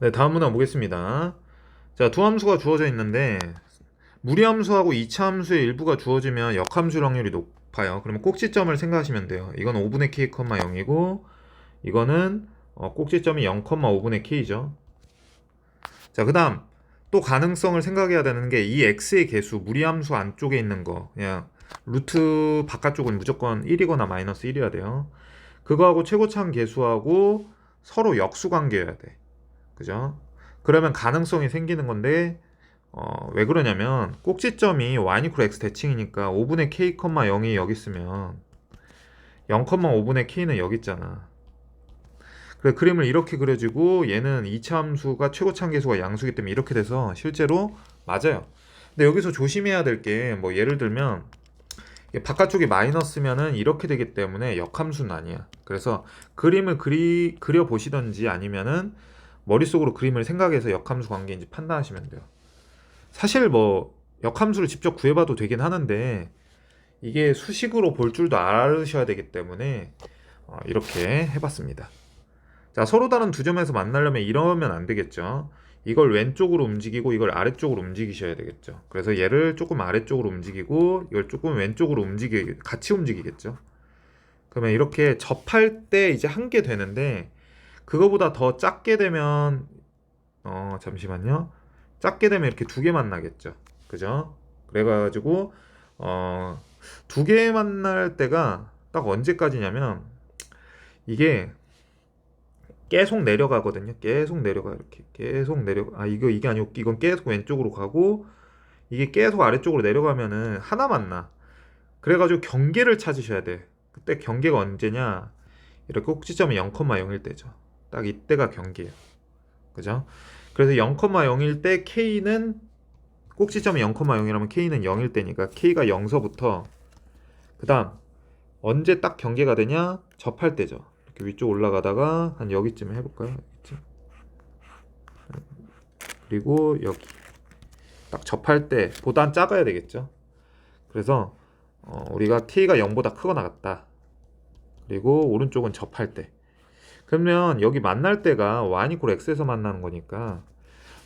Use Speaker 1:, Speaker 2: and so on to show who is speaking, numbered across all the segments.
Speaker 1: 네, 다음 문항 보겠습니다. 자, 두 함수가 주어져 있는데 무리함수하고 이차함수의 일부가 주어지면 역함수 확률이 높아요. 그러면 꼭지점을 생각하시면 돼요. 이건 5분의 k, 0이고 이거는 어, 꼭지점이 0,5분의 k죠. 자, 그 다음 또 가능성을 생각해야 되는 게 이 x의 개수 무리함수 안쪽에 있는 거 그냥 루트 바깥쪽은 무조건 1이거나 마이너스 1이어야 돼요. 그거하고 최고차항 개수하고 서로 역수 관계여야 돼. 그죠? 그러면 가능성이 생기는 건데 어, 왜 그러냐면 꼭지점이 y 이퀄 x 대칭이니까 5분의 k, 0이 여기 있으면 0,5분의 k는 여기 있잖아. 그래 그림을 이렇게 그려지고 얘는 2차 함수가 최고차항 계수가 양수기 때문에 이렇게 돼서 실제로 맞아요. 근데 여기서 조심해야 될 게 뭐 예를 들면 바깥쪽이 마이너스면은 이렇게 되기 때문에 역함수는 아니야. 그래서 그림을 그리 그려 보시던지 아니면은 머릿속으로 그림을 생각해서 역함수 관계인지 판단하시면 돼요. 사실 뭐 역함수를 직접 구해봐도 되긴 하는데 이게 수식으로 볼 줄도 알으셔야 되기 때문에 어, 이렇게 해봤습니다. 자, 서로 다른 두 점에서 만나려면 이러면 안 되겠죠. 이걸 왼쪽으로 움직이고 이걸 아래쪽으로 움직이셔야 되겠죠. 그래서 얘를 조금 아래쪽으로 움직이고 이걸 조금 왼쪽으로 움직이 같이 움직이겠죠. 그러면 이렇게 접할 때 이제 한 개 되는데 그거보다 더 작게 되면 어 잠시만요. 작게 되면 이렇게 두 개 만나겠죠. 그죠? 그래가지고 어 두 개 만날 때가 딱 언제까지냐면 이게 계속 내려가거든요. 계속 내려가 이렇게 계속 내려. 아 이거 이게 아니고 이건 계속 왼쪽으로 가고 이게 계속 아래쪽으로 내려가면은 하나 만나. 그래가지고 경계를 찾으셔야 돼. 그때 경계가 언제냐? 이렇게 꼭지점이 0,0일 때죠. 딱 이때가 경계예요. 그죠? 그래서 0,0일 때 K는 꼭지점이 0,0이라면 K는 0일 때니까 K가 0서부터 그 다음 언제 딱 경계가 되냐? 접할 때죠. 이렇게 위쪽 올라가다가 한 여기쯤 해 볼까요? 여기쯤. 그리고 여기 딱 접할 때 보단 작아야 되겠죠. 그래서 어, 우리가 t가 0보다 크거나 같다. 그리고 오른쪽은 접할 때. 그러면 여기 만날 때가 y 이퀄 x에서 만나는 거니까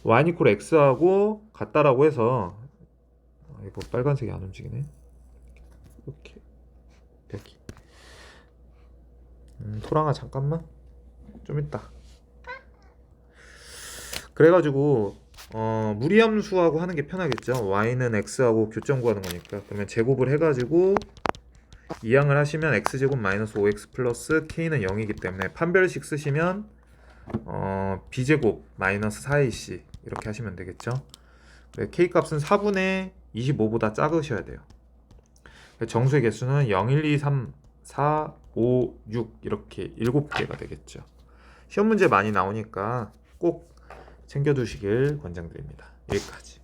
Speaker 1: y 이퀄 x하고 같다라고 해서 아, 이거 빨간색이 안 움직이네. 이렇게 여기. 음, 토랑아 잠깐만. 좀 있다. 그래가지고 어, 무리함수하고 하는 게 편하겠죠. y는 x하고 교점 구하는 거니까. 그러면 제곱을 해가지고 이항을 하시면 x제곱 마이너스 5x 플러스 k는 0이기 때문에 판별식 쓰시면 어, b제곱 마이너스 4ac 이렇게 하시면 되겠죠. 그래, k 값은 4분의 25보다 작으셔야 돼요. 정수의 개수는 0, 1, 2, 3, 4, 5, 6 이렇게 7개가 되겠죠. 시험 문제 많이 나오니까 꼭 챙겨두시길 권장드립니다. 여기까지.